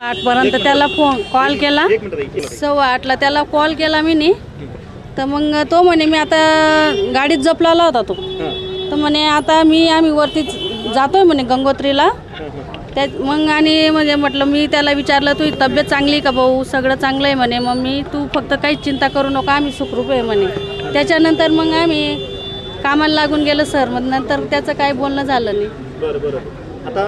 आठपर्यंत त्याला phone call केला. सव्वा आठला त्याला कॉल केला मी नी तर मग तो म्हणे मी आता गाडीत जपलाला होता तो. तर म्हणे आता मी आम्ही वरती जातोय म्हणे गंगोत्रीला. त्या मग आणि म्हणजे म्हटलं मी त्याला विचारलं तुझी तब्येत चांगली आहे का भाऊ? सगळं चांगलं आहे म्हणे. मग मी तू फक्त काहीच चिंता करू नको. आम्ही सुखरूप आहे म्हणे. त्याच्यानंतर मग आम्ही कामाला लागून गेलो सर. मग नंतर त्याचं काही बोलणं झालं नाही. बरं बरं. आता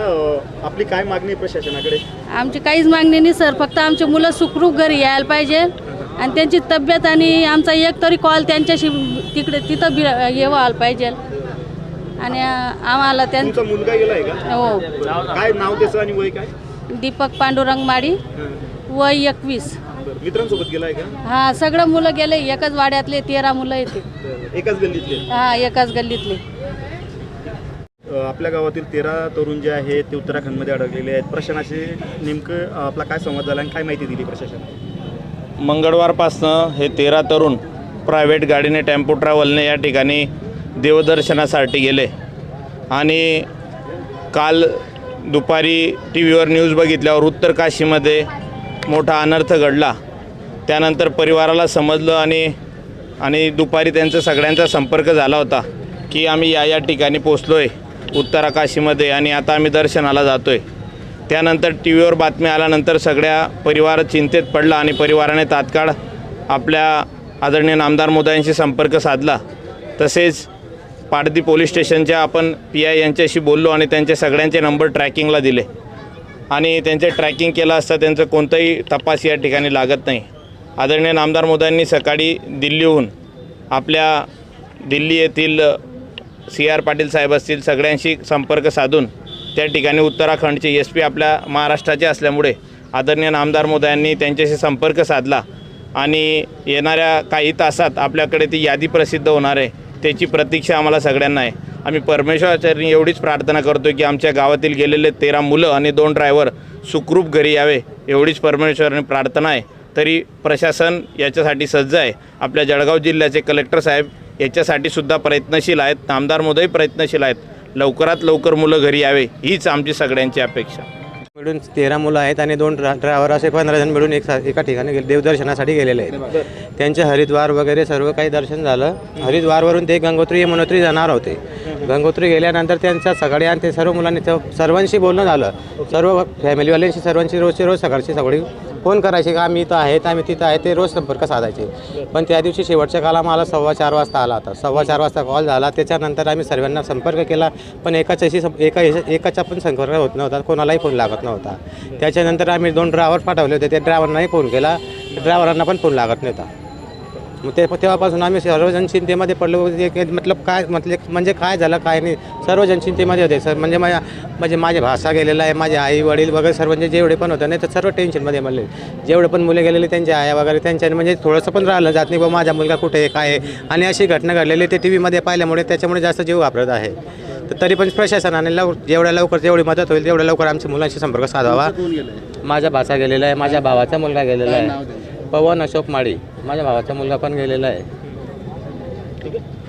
आपली काय मागणी प्रशासनाकडे? आमची काहीच मागणी नाही सर. फक्त आमची मुलं सुखरूप घरी यायला पाहिजे. आणि त्यांची तब्येत आणि आमचा एक तरी कॉल त्यांच्याशी तिकडे तिथं बी व्हायला पाहिजे. आणि आम्हाला त्यां तुमचा मुलगा गेलाय का? हो. काय नाव त्याचं आणि वय काय? दीपक पांडुरंग माडी वय एकवीस. मित्रांसोबत गेलाय का? हा सगळं मुलं गेले. एकाच वाड्यातले तेरा मुलं येते. एकाच गल्लीतले? हा एकाच गल्लीतले. आपल्या गावातील तेरा तरुण जे आहेत ते उत्तराखंडमध्ये अडकलेले आहेत. प्रशासनाशी नेमकं आपला काय संवाद झाला आणि काय माहिती दिली प्रशासन? मंगळवारपासनं हे तेरा तरुण प्रायव्हेट गाडीने टेम्पो ट्रॅव्हलने या ठिकाणी देवदर्शनासाठी गेले. आणि काल दुपारी टी व्हीवर न्यूज बघितल्यावर उत्तर काशीमध्ये मोठा अनर्थ घडला. त्यानंतर परिवाराला समजलं आणि आणि दुपारी त्यांचा सगळ्यांचा संपर्क झाला होता की आम्ही या या ठिकाणी पोचलो आहे उत्तराकाशीमध्ये आणि आता आम्ही दर्शनाला जातो आहे त्यानंतर टी व्हीवर बातमी आल्यानंतर सगळ्या परिवार चिंतेत पडला आणि परिवाराने तात्काळ आपल्या आदरणीय नामदार मोदयांशी संपर्क साधला. तसेच पाडदी पोलीस स्टेशनच्या आपण पी आय यांच्याशी बोललो आणि त्यांचे सगळ्यांचे नंबर ट्रॅकिंगला दिले. आणि त्यांचे ट्रॅकिंग केलं असता त्यांचं कोणताही तपास या ठिकाणी लागत नाही. आदरणीय नामदार मोदयांनी सकाळी दिल्लीहून आपल्या दिल्ली येथील सी आर पाटील साहेब असतील सगळ्यांशी संपर्क साधून त्या ठिकाणी उत्तराखंडचे एस पी आपल्या महाराष्ट्राचे असल्यामुळे आदरणीय नामदार मोदयांनी त्यांच्याशी संपर्क साधला. आणि येणाऱ्या काही तासात आपल्याकडे ती यादी प्रसिद्ध होणार आहे त्याची प्रतीक्षा आम्हाला सगळ्यांना आहे. आम्ही परमेश्वराचार्यांनी एवढीच प्रार्थना करतो की आमच्या गावातील गेलेले तेरा मुलं आणि दोन ड्रायव्हर सुखरूप घरी यावे एवढीच परमेश्वराने प्रार्थना आहे. तरी प्रशासन याच्यासाठी सज्ज आहे. आपल्या जळगाव जिल्ह्याचे कलेक्टर साहेब याच्यासाठी सुद्धा प्रयत्नशील आहेत. नामदार मोदही प्रयत्नशील आहेत. लवकरात लवकर मुलं घरी यावे हीच आमची सगळ्यांची अपेक्षा. मिळून तेरा मुलं आहेत आणि दोन ड्रा ड्रायव्हर असे पंधरा जण मिळून एक एका ठिकाणी गेले देवदर्शनासाठी गेलेले आहेत. त्यांचे हरिद्वार वगैरे सर्व काही दर्शन झालं. हरिद्वारवरून ते गंगोत्री यमुनोत्री जाणार होते. गंगोत्री गेल्यानंतर त्यांच्या सकाळी आणि ते सर्व मुलांनी सर्वांशी बोलणं झालं. सर्व फॅमिलीवाल्यांशी सर्वांशी रोजची रोज सकाळची सगळी फोन करायचे का आम्ही इथं आहेत आम्ही तिथं आहे ते रोज संपर्क साधायचे. पण त्या दिवशी शेवटच्या काला मला सव्वा चार वाजता आला होता. सव्वा चार वाजता कॉल झाला. त्याच्यानंतर आम्ही सर्वांना संपर्क केला पण एकाच्याशी सं- एका एकाचा पण संपर्क होत नव्हता. कोणालाही फोन लागत नव्हता. त्याच्यानंतर आम्ही दोन ड्रायव्हर पाठवले होते. त्या ड्रायव्हरनाही फोन केला. ड्रायव्हरांना पण फोन लागत नव्हता. मग ते तेव्हापासून आम्ही सर्वजण चिंतेमध्ये पडलो. की मतलब काय म्हटले म्हणजे काय झालं काय नाही. सर्वजण चिंतेमध्ये होते. सर म्हणजे माझ्या म्हणजे माझे भाषा गेलेला आहे माझे आई वडील वगैरे सर्व म्हणजे जेवढे पण होते नाही तर सर्व टेन्शनमध्ये म्हणले जेवढे पण मुले गेलेले त्यांच्या आया वगैरे त्यांच्या म्हणजे थोडंसं पण राहिलं जात नाही. बा माझा मुलगा कुठे आहे काय आहे? आणि अशी घटना घडलेली ते टी व्हीमध्ये पाहिल्यामुळे त्याच्यामुळे जास्त जीव वापरत आहे. तर तरी पण प्रशासनाने लव जेवढ्या लवकर जेवढी मदत होईल तेवढ्या लवकर आमच्या मुलांशी संपर्क साधावा. माझा भाचा गेलेला आहे माझ्या भावाचा मुलगा गेलेला आहे? पवन अशोक माळी. माझ्या भावाचा मुलगा पण गेलेला आहे. ठीक आहे.